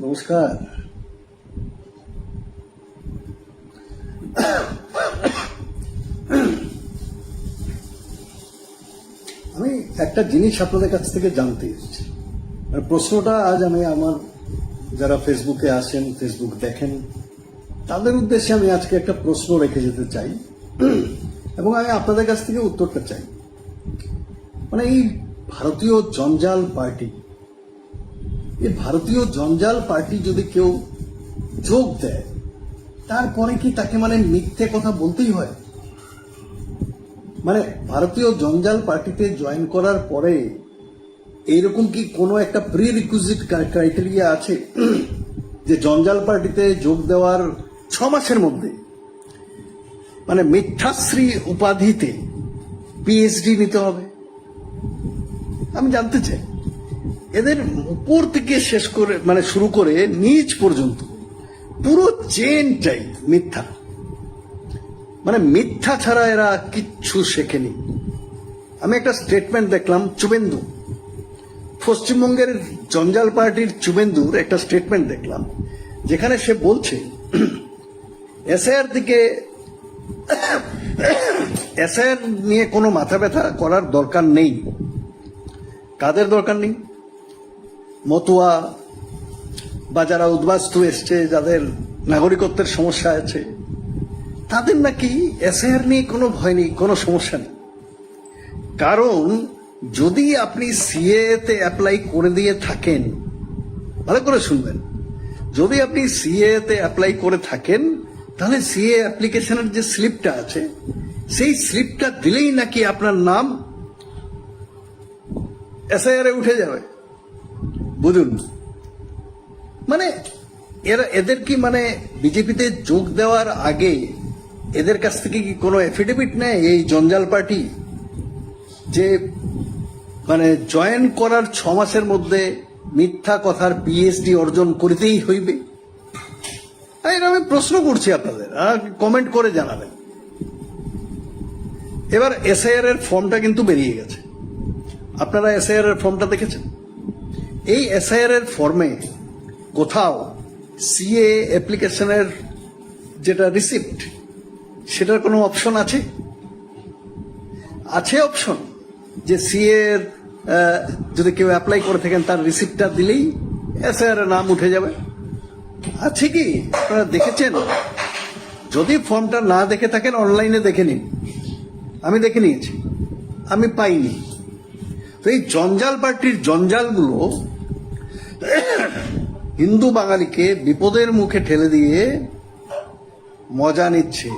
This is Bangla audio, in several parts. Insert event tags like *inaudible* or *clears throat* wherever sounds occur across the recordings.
নমস্কার। আমি একটা জিনিস আপনাদের কাছ থেকে জানতে এসেছি। প্রশ্নটা আজ আমি আমার যারা ফেসবুকে আসেন ফেসবুক দেখেন, তাদের উদ্দেশ্যে আমি আজকে একটা প্রশ্ন রেখে যেতে চাই। এবং আমি আপনাদের কাছ থেকে উত্তরটা চাই। মানে এই ভারতীয় জঞ্জাল পার্টি এই ভারতীয় জঞ্জাল পার্টি যদি কেউ যোগ দেয়, তারপরে কি তাকে মানে মিথ্যে কথা বলতেই হয়? মানে ভারতীয় জঞ্জাল পার্টিতে জয়েন করার পরে এইরকম কি কোনো একটা প্রি রিকুইজিট ক্রাইটেরিয়া আছে যে জঞ্জাল পার্টিতে যোগ দেওয়ার ছ মাসের মধ্যে? মানে মিথ্যাশ্রী উপাধিতে পিএইচডি নিতে হবে? আমি জানতে চাই। এদের উপর থেকে শেষ করে মানে শুরু করে নিচ পর্যন্ত, পুরো চেনটাই মিথ্যা। মানে মিথ্যা ছাড়া এরা কিচ্ছু শেখেনি। আমি একটা স্টেটমেন্ট দেখলাম, চুবেন্দু। পশ্চিমবঙ্গের জঞ্জাল পার্টির চুবেন্দুর একটা স্টেটমেন্ট দেখলাম, যেখানে সে বলছে, এসআইআর দিকে, এসআইআর নিয়ে কোনো মাথা ব্যথা করার দরকার নেই। কাদের দরকার নেই? মতুয়া বা যারা উদ্বাস্তু এসছে, যাদের নাগরিকত্বের সমস্যা আছে, তাদের নাকি এসআইআর নিয়ে কোনো ভয় নেই, কোনো সমস্যা নেই। কারণ যদি আপনি সিএ তে অ্যাপ্লাই করে দিয়ে থাকেন, ভালো করে শুনবেন, যদি আপনি সিএ তে অ্যাপ্লাই করে থাকেন, তাহলে সিএ অ্যাপ্লিকেশনের যে স্লিপটা আছে, সেই স্লিপটা দিলেই নাকি আপনার নাম এসআইআর উঠে যাবে। বুঝুন মানে এরা, এদের কি মানে বিজেপিতে যোগ দেওয়ার আগে এদের কাছ থেকে কি কোনো এফিডেভিট নেয় এই জঞ্জাল পার্টি? যে মানে জয়েন করার ছ মাসের মধ্যে মিথ্যা কথার পিএইচডি অর্জন করিতেই হইবে? আমি প্রশ্ন করছি আপনাদের কমেন্ট করে জানাবেন। এবার এসআইআর এর ফর্মটা কিন্তু বেরিয়ে গেছে। আপনারা এসআইআর এর ফর্মটা দেখেছেন? এই এসআইআর এর ফর্মে কোথাও সিএ অ্যাপ্লিকেশনের যেটা রিসিপ্ট সেটার কোনো অপশন আছে? আছে অপশন যে সিএ এর যদি কেউ অ্যাপ্লাই করে থাকেন, তার রিসিপ্টটা দিলেই এসআইআর নাম উঠে যাবে। আছে কি? আপনারা দেখেছেন? যদি ফর্মটা না দেখে থাকেন অনলাইনে দেখে নিন। আমি দেখে নিয়েছি। আমি পাইনি। তো এই জঞ্জাল পার্টির জঞ্জালগুলো হিন্দু বাঙালিকে বিপদের মুখে ঠেলে দিয়ে মজা নিচ্ছে।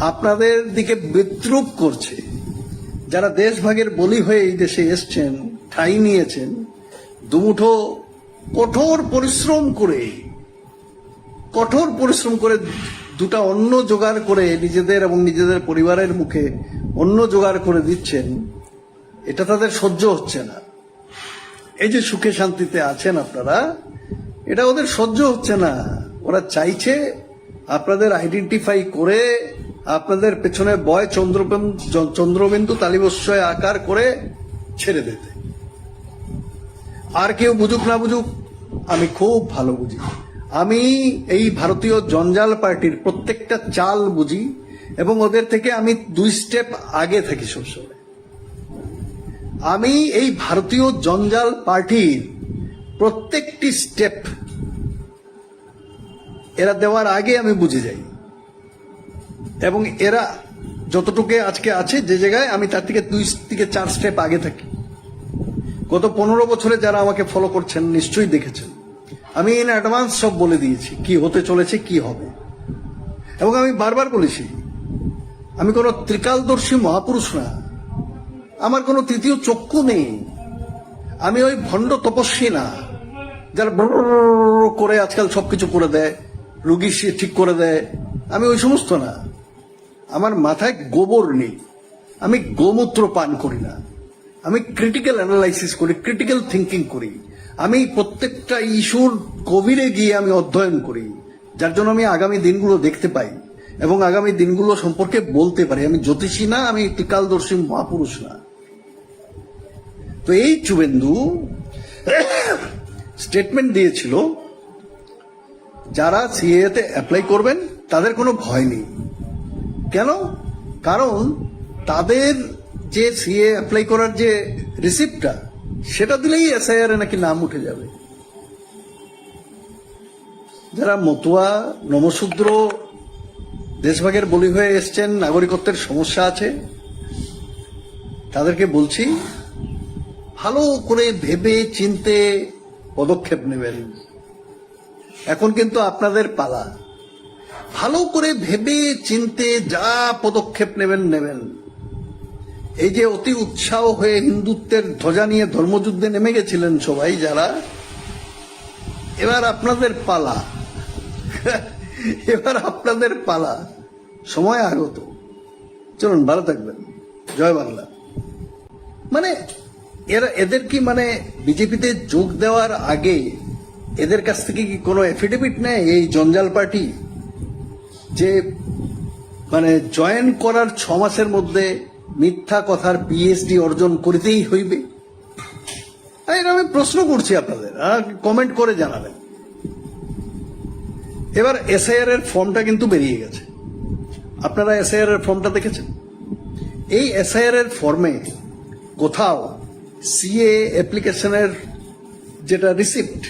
আপনাদের দিকে বিদ্রুপ করছে। যারা দেশভাগের বলি হয়ে এই দেশে এসছেন, ঠাই নিয়েছেন, দুমুঠো কঠোর পরিশ্রম করে, কঠোর পরিশ্রম করে দুটা অন্ন জোগাড় করে নিজেদের এবং নিজেদের পরিবারের মুখে অন্ন জোগাড় করে দিচ্ছেন, এটা তাদের সহ্য হচ্ছে না। এই যে সুখে শান্তিতে আছেন আপনারা, এটা ওদের সহ্য হচ্ছে না। ওরা চাইছে আপনাদের আইডেন্টিফাই করে, আপনাদের পেছনে বয় চন্দ্রবিন্দু চন্দ্রবিন্দু তালিবস্বয় আকার করে ছেড়ে দিতে। আর কেউ বুঝুক না বুঝুক, আমি খুব ভালো বুঝি। আমি এই ভারতীয় জঞ্জাল পার্টির প্রত্যেকটা চাল বুঝি এবং ওদের থেকে আমি দুই স্টেপ আগে থাকি সবসময়। আমি এই ভারতীয় জঞ্জাল পার্টির প্রত্যেকটি স্টেপ এরা দেওয়ার আগে আমি বুঝে যাই। এবং এরা যতটুকু আজকে আছে, যে জায়গায় আমি তার থেকে দুই থেকে চার স্টেপ আগে থাকি। গত পনেরো বছরে যারা আমাকে ফলো করছেন, নিশ্চয়ই দেখেছেন। আমি ইন অ্যাডভান্স সব বলে দিয়েছি, কি হতে চলেছে, কি হবে। এবং আমি বারবার বলেছি, আমি কোনো ত্রিকালদর্শী মহাপুরুষ না। আমার কোনো তৃতীয় চক্ষু নেই। আমি ওই ভণ্ড তপস্বী না, যারা করে আজকাল সবকিছু করে দেয়, রুগী সে ঠিক করে দেয়। আমি ওই সমস্ত না। আমার মাথায় গোবর নেই। আমি গোমূত্র পান করি না। আমি ক্রিটিক্যাল অ্যানালাইসিস করি ক্রিটিক্যাল থিঙ্কিং করি। আমি প্রত্যেকটা ইস্যুর গভীরে গিয়ে আমি অধ্যয়ন করি, যার জন্য আমি আগামী দিনগুলো দেখতে পাই এবং আগামী দিনগুলো সম্পর্কে বলতে পারি। আমি জ্যোতিষী না, আমি ত্রিকালদর্শী মহাপুরুষ না। তো এই চুবেন্দু স্টেটমেন্ট দিয়েছিল, যারা সিএতে অ্যাপ্লাই করবেন, তাদের কোনো ভয় নেই। কেন? কারণ তাদের যে সিএ অ্যাপ্লাই করার যে রিসিপ্টটা সেটা দিলেই এসআইআর নাকি নাম উঠে যাবে। যারা মতুয়া, নমশূদ্র, দেশভাগের বলি হয়ে এসছেন, নাগরিকত্বের সমস্যা আছে, তাদেরকে বলছি ভালো করে ভেবে, চিনতে পদক্ষেপ নেবেন। এখন কিন্তু আপনাদের পালা। ভালো করে ভেবে, চিনতে যা পদক্ষেপ নেবেন নেবেন। এই যে অতি উৎসাহ হয়ে হিন্দুত্বের ধ্বজা নিয়ে ধর্মযুদ্ধে নেমে গেছিলেন সবাই যারা, এবার আপনাদের পালা। এবার আপনাদের পালা। সময় আগত। চলুন, ভালো থাকবেন। জয় বাংলা। মানে এরা, এদের কি মানে বিজেপিতে যোগ দেওয়ার আগে এদের কাছ থেকে কি কোনো এফিডেভিট নেয় এই জঞ্জাল পার্টি? যে মানে জয়েন করার ছ মাসের মধ্যে মিথ্যা কথার পিএইচডি অর্জন করিতেই হইবে? এটা আমি প্রশ্ন করছি আপনাদের কমেন্ট করে জানাবেন। এবার এসআইআর এর ফর্মটা কিন্তু বেরিয়ে গেছে। আপনারা এসআইআর এর ফর্মটা দেখেছেন? এই এসআইআর এর ফর্মে কোথাও সিএ অ্যাপ্লিকেশনের যেটা রিসিপ্ট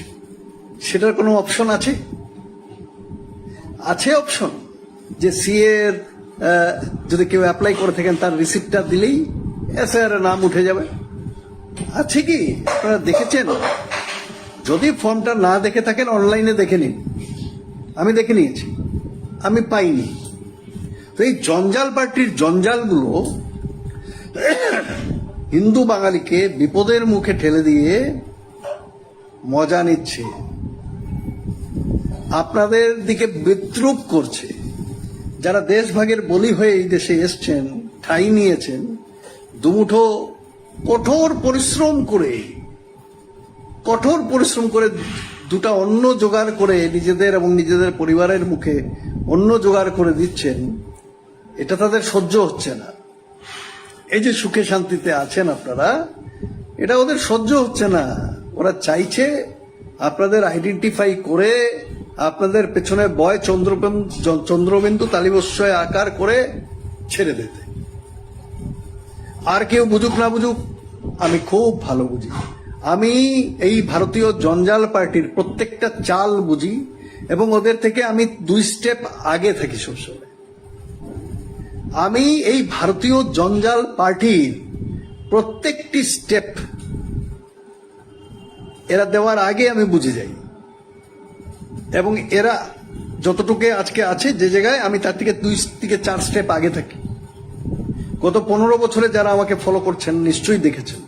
সেটার কোনো অপশন আছে? আছে অপশন যে সিএ এর যদি কেউ অ্যাপ্লাই করে থাকেন, তার রিসিপ্টটা দিলেই এসআইআর এর নাম উঠে যাবে। আছে কি? আপনারা দেখেছেন? যদি ফর্মটা না দেখে থাকেন অনলাইনে দেখে নিন। আমি দেখে নিয়েছি। আমি পাইনি। তো এই জঞ্জাল পার্টির জঞ্জালগুলো হিন্দু বাঙালিকে বিপদের মুখে ঠেলে দিয়ে মজা নিচ্ছে। আপনাদের দিকে বিদ্রুপ করছে। যারা দেশভাগের বলি হয়ে এই দেশে এসছেন, ঠাই নিয়েছেন, দুমুঠো কঠোর পরিশ্রম করে, কঠোর পরিশ্রম করে দুটা অন্ন জোগাড় করে নিজেদের এবং নিজেদের পরিবারের মুখে অন্ন জোগাড় করে দিচ্ছেন, এটা তাদের সহ্য হচ্ছে না। এই যে সুখে শান্তিতে আছেন আপনারা, এটা ওদের সহ্য হচ্ছে না। ওরা চাইছে আপনাদের আইডেন্টিফাই করে, আপনাদের পেছনে বয় চন্দ্রবিন্দু চন্দ্রবিন্দু তালিবস্বয় আকার করে ছেড়ে দিতে। আর কেউ বুঝুক না বুঝুক, আমি খুব ভালো বুঝি। আমি এই ভারতীয় জঞ্জাল পার্টির প্রত্যেকটা চাল বুঝি এবং ওদের থেকে আমি দুই স্টেপ আগে থাকি সবসময়। আমি এই ভারতীয় জঞ্জাল পার্টির প্রত্যেকটি স্টেপ এরা দেওয়ার আগে আমি বুঝে যাই। এবং এরা যতটুকু আজকে আছে, যে জায়গায় আমি তার থেকে দুই থেকে চার স্টেপ আগে থাকি। গত পনেরো বছরে যারা আমাকে ফলো করছেন, নিশ্চয়ই দেখেছেন।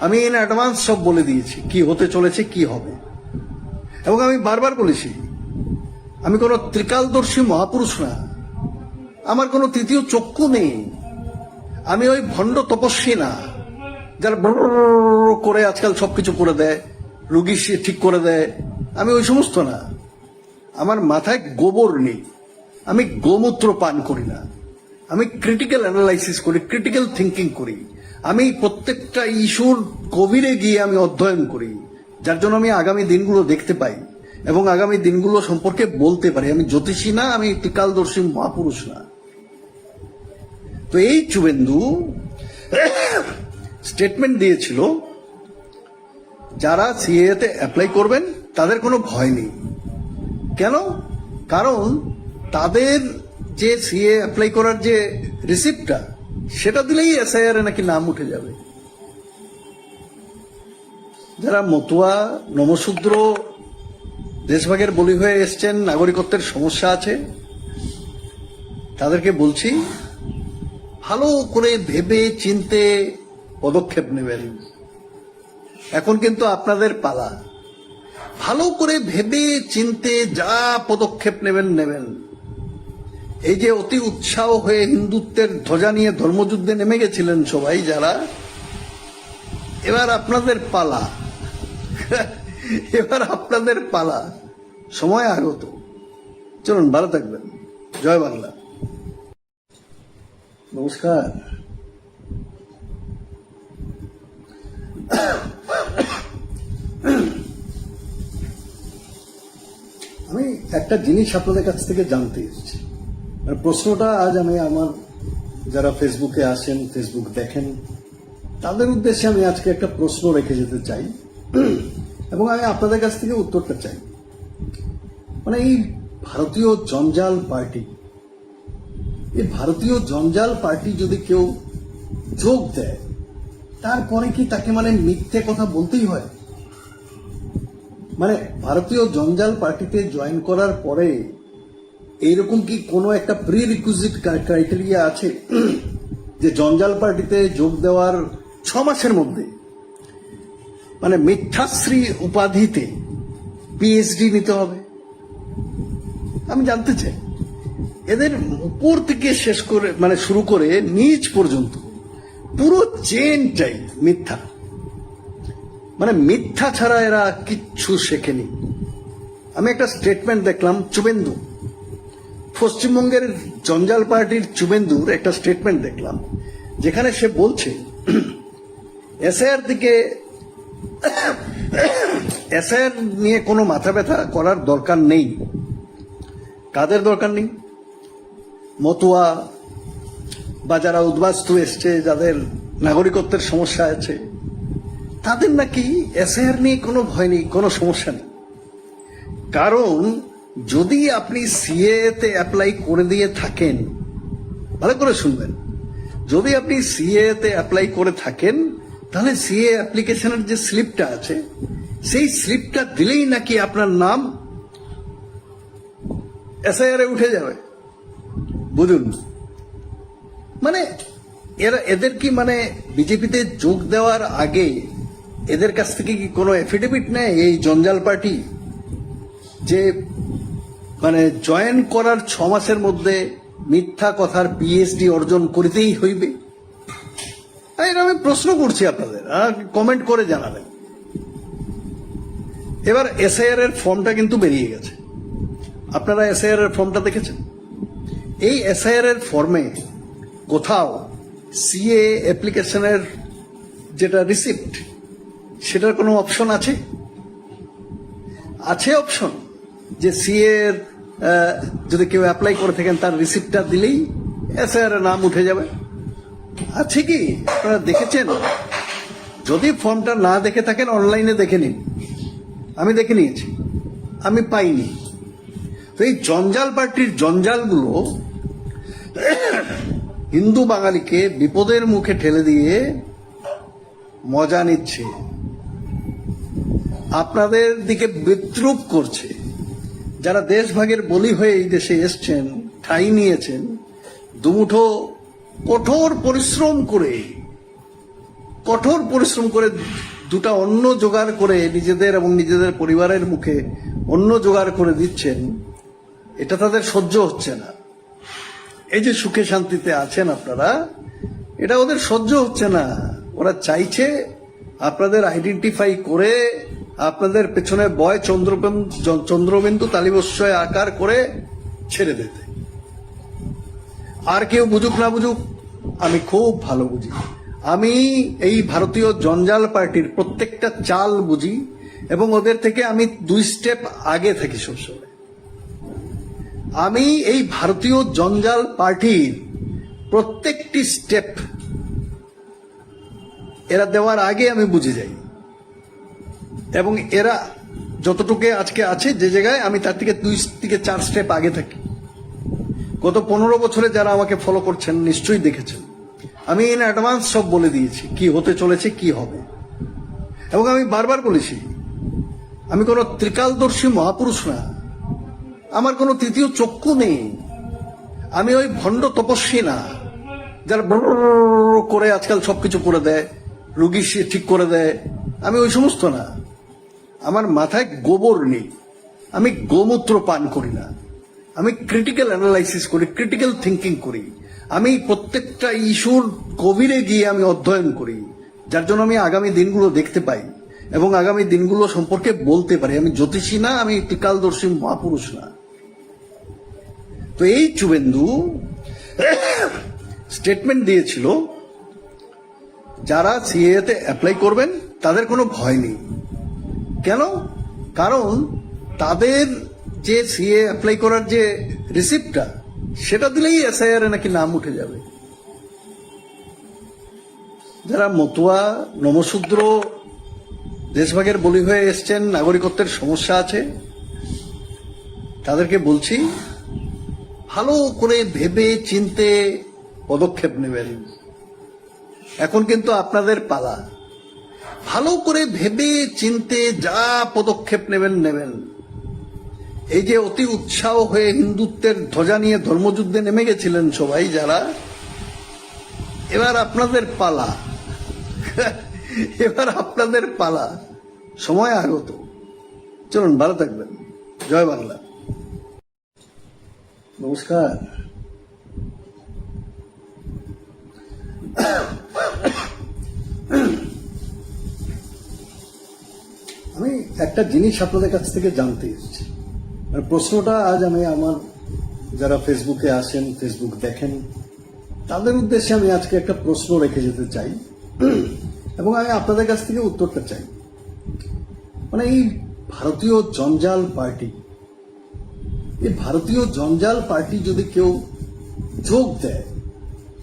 আমি ইন অ্যাডভান্স সব বলে দিয়েছি, কি হতে চলেছে, কি হবে। এবং আমি বারবার বলেছি, আমি কোনো ত্রিকালদর্শী মহাপুরুষ না। আমার কোনো তৃতীয় চক্ষু নেই। আমি ওই ভণ্ড তপস্বী না, যারা করে আজকাল সবকিছু করে দেয়, রুগী সে ঠিক করে দেয়। আমি ওই সমস্ত না। আমার মাথায় গোবর নেই। আমি গোমূত্র পান করি না। আমি ক্রিটিক্যাল অ্যানালাইসিস করি ক্রিটিক্যাল থিঙ্কিং করি। আমি প্রত্যেকটা ইস্যুর গভীরে গিয়ে আমি অধ্যয়ন করি, যার জন্য আমি আগামী দিনগুলো দেখতে পাই এবং আগামী দিনগুলো সম্পর্কে বলতে পারি। আমি জ্যোতিষী না, আমি ত্রিকালদর্শী মহাপুরুষ না। তো এই চুবেন্দু স্টেটমেন্ট দিয়েছিল, যারা সিএতে অ্যাপ্লাই করবেন, তাদের কোনো ভয় নেই। কেন? কারণ তাদের যে সিএ অ্যাপ্লাই করার যে রিসিপ্টটা সেটা দিলেই এসআইআর নাকি নাম উঠে যাবে। যারা মতুয়া, নমশূদ্র, দেশভাগের বলি হয়ে এসছেন, নাগরিকত্বের সমস্যা আছে, তাদেরকে বলছি ভালো করে ভেবে চিনতে পদক্ষেপ নেবেন। এখন কিন্তু আপনাদের পালা। ভালো করে ভেবে চিনতে যা পদক্ষেপ নেবেন নেবেন। এই যে অতি উৎসাহ হয়ে হিন্দুত্বের ধ্বজা নিয়ে ধর্মযুদ্ধে নেমে গেছিলেন সবাই যারা, এবার আপনাদের পালা। এবার আপনাদের পালা। সময় আগত। চলুন, ভালো থাকবেন। জয় বাংলা। নমস্কার। আমি একটা জিনিস আপনাদের কাছ থেকে জানতে এসেছি। মানে প্রশ্নটা আজ আমি আমার যারা ফেসবুকে আসেন ফেসবুক দেখেন, তাদের উদ্দেশ্যে আমি আজকে একটা প্রশ্ন রেখে যেতে চাই। এবং আমি আপনাদের কাছ থেকে উত্তরটা চাই। মানে এই ভারতীয় জঞ্জাল পার্টি এই ভারতীয় জঞ্জাল পার্টি যদি কেউ যোগ দেয়, তারপরে কি তাকে মানে মিথ্যে কথা বলতেই হয়? মানে ভারতীয় জঞ্জাল পার্টিতে জয়েন করার পরে এইরকম কি কোনো একটা প্রি রিকুইজিট ক্রাইটেরিয়া আছে যে জঞ্জাল পার্টিতে যোগ দেওয়ার ছ মাসের মধ্যে? মানে মিথ্যাশ্রী উপাধিতে পিএইচডি নিতে হবে। আমি জানতে চাই। এদের উপর থেকে শেষ করে মানে শুরু করে নিচ পর্যন্ত পুরো চেনটাই মিথ্যা। মানে মিথ্যা ছাড়া এরা কিচ্ছু শেখেনি। আমি একটা স্টেটমেন্ট দেখলাম, চুবেন্দু। পশ্চিমবঙ্গের জঞ্জাল পার্টির চুবেন্দুর একটা স্টেটমেন্ট দেখলাম, যেখানে সে বলছে, এসআইআর দিকে, এসআইআর নিয়ে কোনো মাথা ব্যথা করার দরকার নেই। কাদের দরকার নেই? মতুয়া বা যারা উদ্বাস্তু এসছে, যাদের নাগরিকত্বের সমস্যা আছে, তাদের নাকি এসআইআর নিয়ে কোনো ভয় নেই, কোনো সমস্যা নেই। কারণ যদি আপনি সিএ তে অ্যাপ্লাই করে দিয়ে থাকেন, ভালো করে শুনবেন, যদি আপনি সিএ তে অ্যাপ্লাই করে থাকেন, তাহলে সিএ অ্যাপ্লিকেশনের যে স্লিপটা আছে, সেই স্লিপটা দিলেই নাকি আপনার নাম এসআইআর উঠে যাবে। বুঝুন। মানে এরা, এদের কি মানে বিজেপিতে যোগ দেওয়ার আগে এদের কাছ থেকে কি কোনো এফিডেভিট নেয় এই জঞ্জাল পার্টি? যে মানে জয়েন করার ছ মাসের মধ্যে মিথ্যা কথার পিএইচডি অর্জন করিতেই হইবে? আমি প্রশ্ন করছি আপনাদের কমেন্ট করে জানাবেন। এবার এসআইআর এর ফর্মটা কিন্তু বেরিয়ে গেছে। আপনারা এসআইআর এর ফর্মটা দেখেছেন? এই এসআইআর এর ফর্মে কোথাও সিএ অ্যাপ্লিকেশনের যেটা রিসিপ্ট সেটার কোনো অপশন আছে? আছে অপশন যে সিএ এর যদি কেউ অ্যাপ্লাই করে থাকেন, তার রিসিপ্টটা দিলেই এসআইআর নাম উঠে যাবে। আছে কি? আপনারা দেখেছেন? যদি ফর্মটা না দেখে থাকেন অনলাইনে দেখে নিন। আমি দেখে নিয়েছি। আমি পাইনি। তো এই জঞ্জাল পার্টির জঞ্জালগুলো হিন্দু বাঙালিকে বিপদের মুখে ঠেলে দিয়ে মজা নিচ্ছে। আপনাদের দিকে বিদ্রুপ করছে। যারা দেশভাগের বলি হয়ে এই দেশে এসছেন, ঠাঁই নিয়েছেন, দুমুঠো কঠোর পরিশ্রম করে, কঠোর পরিশ্রম করে দুটা অন্ন জোগাড় করে নিজেদের এবং নিজেদের পরিবারের মুখে অন্ন জোগাড় করে দিচ্ছেন, এটা তাদের সহ্য হচ্ছে না। এই যে সুখে শান্তিতে আছেন আপনারা, এটা ওদের সহ্য হচ্ছে না। ওরা চাইছে আপনাদের আইডেন্টিফাই করে, আপনাদের পেছনে বয় চন্দ্রবিন্দু চন্দ্রবিন্দু তালিবস্বয় আকার করে ছেড়ে দিতে। আর কেউ বুঝুক না বুঝুক, আমি খুব ভালো বুঝি। আমি এই ভারতীয় জঞ্জাল পার্টির প্রত্যেকটা চাল বুঝি এবং ওদের থেকে আমি দুই স্টেপ আগে থাকি সবসময়। আমি এই ভারতীয় জঞ্জাল পার্টির প্রত্যেকটি স্টেপ এরা দেওয়ার আগে আমি বুঝে যাই। এবং এরা যতটুকু আজকে আছে, যে জায়গায় আমি তার থেকে দুই থেকে চার স্টেপ আগে থাকি। গত পনেরো বছরে যারা আমাকে ফলো করছেন, নিশ্চয়ই দেখেছেন। আমি ইন অ্যাডভান্স সব বলে দিয়েছি, কি হতে চলেছে, কি হবে। এবং আমি বারবার বলেছি, আমি কোনো ত্রিকালদর্শী মহাপুরুষ না। আমার কোনো তৃতীয় চক্ষু নেই। আমি ওই ভণ্ড তপস্বী না, যারা করে আজকাল সবকিছু করে দেয়, রুগী সে ঠিক করে দেয়। আমি ওই সমস্ত না। আমার মাথায় গোবর নেই। আমি গোমূত্র পান করি না। আমি ক্রিটিক্যাল অ্যানালাইসিস করি ক্রিটিক্যাল থিঙ্কিং করি। আমি প্রত্যেকটা ইস্যুর গভীরে গিয়ে আমি অধ্যয়ন করি, যার জন্য আমি আগামী দিনগুলো দেখতে পাই এবং আগামী দিনগুলো সম্পর্কে বলতে পারি। আমি জ্যোতিষী না, আমি ত্রিকালদর্শী মহাপুরুষ না। তো এই চুবেন্দু স্টেটমেন্ট দিয়েছিল, যারা সিএতে অ্যাপ্লাই করবেন, তাদের কোনো ভয় নেই। কেন? কারণ তাদের যে সিএ অ্যাপ্লাই করার যে রিসিপ্টটা সেটা দিলেই এসআইআর নাকি নাম উঠে যাবে। যারা মতুয়া, নমশূদ্র, দেশভাগের বলি হয়ে এসছেন, নাগরিকত্বের সমস্যা আছে, তাদেরকে বলছি ভালো করে ভেবে চিনতে পদক্ষেপ নেবেন। এখন কিন্তু আপনাদের পালা। ভালো করে ভেবে চিনতে যা পদক্ষেপ নেবেন নেবেন। এই যে অতি উৎসাহ হয়ে হিন্দুত্বের ধ্বজা নিয়ে ধর্মযুদ্ধে নেমে গেছিলেন সবাই যারা, এবার আপনাদের পালা। এবার আপনাদের পালা। সময় আগত। চলুন, ভালো থাকবেন। জয় বাংলা। নমস্কার। আমি একটা জিনিস আপনাদের কাছ থেকে জানতে এসেছি। মানে প্রশ্নটা আজ আমি আমার যারা ফেসবুকে আসেন, ফেসবুক দেখেন, তাদের উদ্দেশ্যে আমি আজকে একটা প্রশ্ন রেখে যেতে চাই। এবং আমি আপনাদের কাছ থেকে উত্তরটা চাই। মানে এই ভারতীয় জঞ্জাল পার্টি এই ভারতীয় জঞ্জাল পার্টি যদি কেউ যোগ দেয়,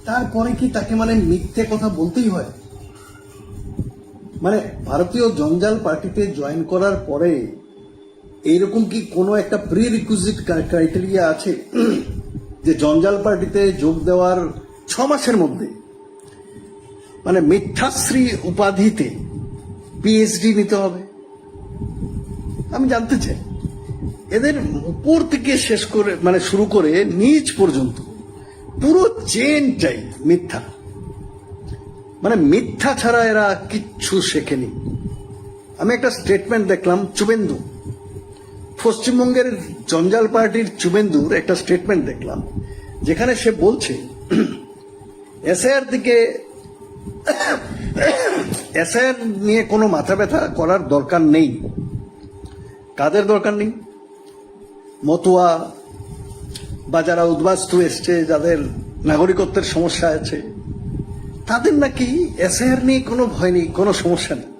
তারপরে কি তাকে মানে মিথ্যে কথা বলতেই হয়? মানে ভারতীয় জঞ্জাল পার্টিতে জয়েন করার পরে এইরকম কি কোনো একটা প্রি রিকুইজিট ক্রাইটেরিয়া আছে *clears throat* যে জঞ্জাল পার্টিতে যোগ দেওয়ার ছ মাসের মধ্যে? মানে মিথ্যাশ্রী উপাধিতে পিএইচডি নিতে হবে? আমি জানতে চাই। এদের উপর থেকে শেষ করে মানে শুরু করে নিচ পর্যন্ত পুরো চেনটাই মিথ্যা। মানে মিথ্যা ছাড়া এরা কিচ্ছু শেখেনি। আমি একটা স্টেটমেন্ট দেখলাম, চুবেন্দু। পশ্চিমবঙ্গের জঞ্জাল পার্টির চুবেন্দুর একটা স্টেটমেন্ট দেখলাম, যেখানে সে বলছে, এসআইআর দিকে, এসআইআর নিয়ে কোনো মাথা ব্যথা করার দরকার নেই। কাদের দরকার নেই? মতুয়া বা যারা উদ্বাস্তু এসছে, যাদের নাগরিকত্বের সমস্যা আছে, তাদের নাকি এসআইআর নিয়ে কোনো ভয় নেই, কোনো সমস্যা নেই।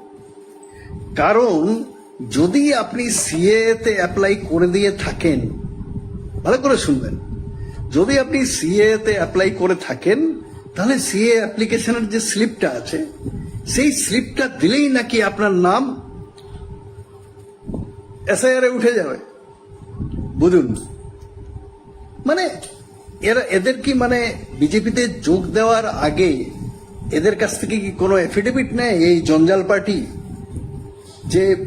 কারণ যদি আপনি সিএ তে অ্যাপ্লাই করে দিয়ে থাকেন, ভালো করে শুনবেন, যদি আপনি সিএ তে অ্যাপ্লাই করে থাকেন, তাহলে সিএ অ্যাপ্লিকেশনের যে স্লিপটা আছে, সেই স্লিপটা দিলেই নাকি আপনার নাম এসআইআর উঠে যাবে। বুঝুন। মানে এরা, এদের কি মানে বিজেপিতে যোগ দেওয়ার আগে এদের কাছ থেকে কি কোনো এফিডেভিট নেয় এই জঞ্জাল পার্টি? যে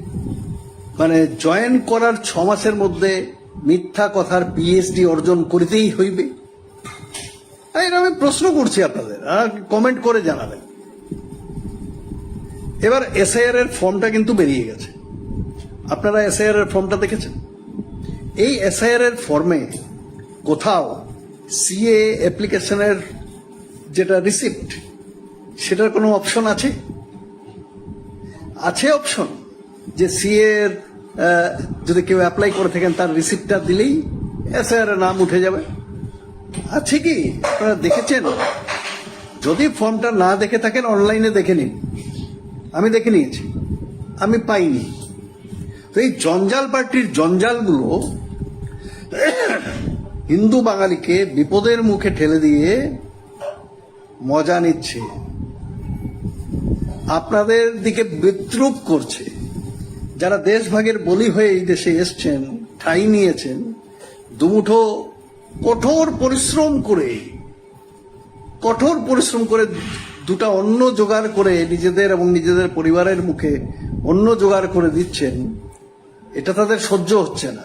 মানে জয়েন করার ছ মাসের মধ্যে মিথ্যা কথার পিএইচডি অর্জন করিতেই হইবে? আর এটা আমি প্রশ্ন করছি আপনাদের কমেন্ট করে জানাবেন। এবার এসআইআর এর ফর্মটা কিন্তু বেরিয়ে গেছে। আপনারা এসআইআর এর ফর্মটা দেখেছেন? এই এসআইআর এর ফর্মে কোথাও সিএ অ্যাপ্লিকেশনের যেটা রিসিপ্ট সেটার কোনো অপশন আছে? আছে অপশন যে সিএ এর যদি কেউ অ্যাপ্লাই করে থাকেন, তার রিসিপ্টটা দিলেই এসআইআর এর নাম উঠে যাবে। আছে কি আপনারা দেখেছেন, যদি ফর্মটা না দেখে থাকেন অনলাইনে দেখে নিন। আমি দেখে নিয়েছি, আমি পাইনি। তো এই জঞ্জাল পার্টির জঞ্জালগুলো হিন্দু বাঙালিকে বিপদের মুখে ঠেলে দিয়ে মজা নিচ্ছে। আপনাদের দিকে বিদ্রুপ করছে। যারা দেশভাগের বলি হয়ে এই দেশে এসছেন, ঠাঁই নিয়েছেন, দুমুঠো কঠোর পরিশ্রম করে, কঠোর পরিশ্রম করে দুটা অন্ন জোগাড় করে নিজেদের এবং নিজেদের পরিবারের মুখে অন্ন জোগাড় করে দিচ্ছেন, এটা তাদের সহ্য হচ্ছে না।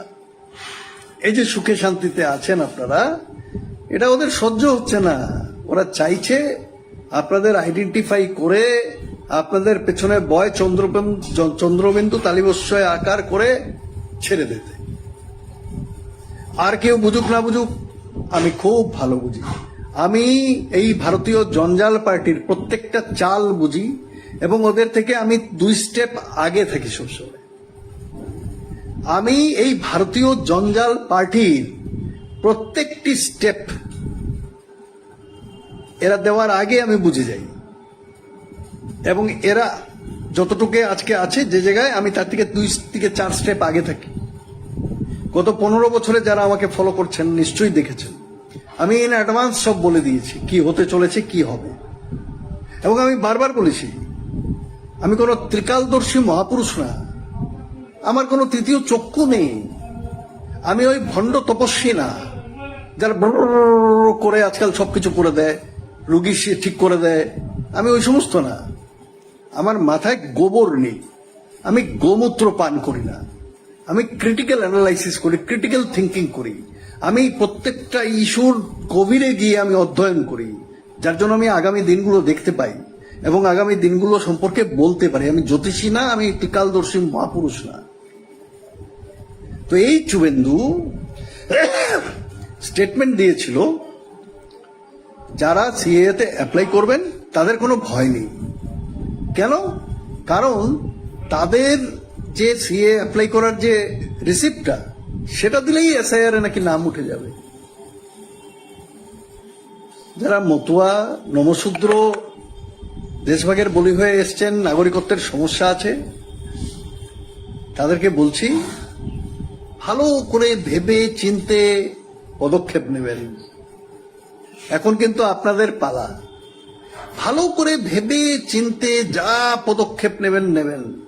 এই যে সুখে শান্তিতে আছেন আপনারা, এটা ওদের সহ্য হচ্ছে না। ওরা চাইছে আপনাদের আইডেন্টিফাই করে, আপনাদের পেছনে বয় চন্দ্রবিন্দু চন্দ্রবিন্দু তালিবস্বয় আকার করে ছেড়ে দিতে। আর কেউ বুঝুক না বুঝুক, আমি খুব ভালো বুঝি। আমি এই ভারতীয় জঞ্জাল পার্টির প্রত্যেকটা চাল বুঝি এবং ওদের থেকে আমি দুই স্টেপ আগে থাকি সবসময়। আমি এই ভারতীয় জঞ্জাল পার্টির প্রত্যেকটি স্টেপ এরা দেওয়ার আগে আমি বুঝে যাই। এবং এরা যতটুকু আজকে আছে, যে জায়গায় আমি তার থেকে দুই থেকে চার স্টেপ আগে থাকি। গত পনেরো বছরে যারা আমাকে ফলো করছেন, নিশ্চয়ই দেখেছেন। আমি ইন অ্যাডভান্স সব বলে দিয়েছি, কি হতে চলেছে, কি হবে। এবং আমি বারবার বলেছি, আমি কোনো ত্রিকালদর্শী মহাপুরুষ না। আমার কোনো তৃতীয় চক্ষু নেই। আমি ওই ভণ্ড তপস্বী না, যারা করে আজকাল সবকিছু করে দেয়, রুগী সে ঠিক করে দেয়। আমি ওই সমস্ত না। আমার মাথায় গোবর নেই। আমি গোমূত্র পান করি না। আমি ক্রিটিক্যাল অ্যানালাইসিস করি ক্রিটিক্যাল থিঙ্কিং করি। আমি প্রত্যেকটা ইস্যুর গভীরে গিয়ে আমি অধ্যয়ন করি, যার জন্য আমি আগামী দিনগুলো দেখতে পাই এবং আগামী দিনগুলো সম্পর্কে বলতে পারি। আমি জ্যোতিষী না, আমি টিকালদর্শী মহাপুরুষ না। তো এই শুভেন্দু স্টেটমেন্ট দিয়েছিল, যারা সিএতে অ্যাপ্লাই করবেন, তাদের কোনো ভয় নেই। কেন? কারণ তাদের যে সিএ অ্যাপ্লাই করার যে রিসিপ্টটা সেটা দিলেই এসআইআর এ নাকি নাম উঠে যাবে। যারা মতুয়া, নমশূদ্র, দেশভাগের বলি হয়ে এসছেন, নাগরিকত্বের সমস্যা আছে, তাদেরকে বলছি ভালো করে ভেবে চিনতে পদক্ষেপ নেবেন। এখন কিন্তু আপনাদের পালা। ভালো করে ভেবে চিনতে যা পদক্ষেপ নেবেন নেবেন।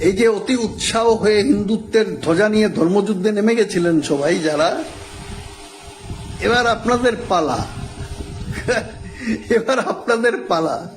এই যে অতি উৎসাহ হয়ে হিন্দুত্বের ধ্বজা নিয়ে ধর্মযুদ্ধে নেমে গেছিলেন সবাই যারা, এবার আপনাদের পালা। *laughs* এবার আপনাদের পালা।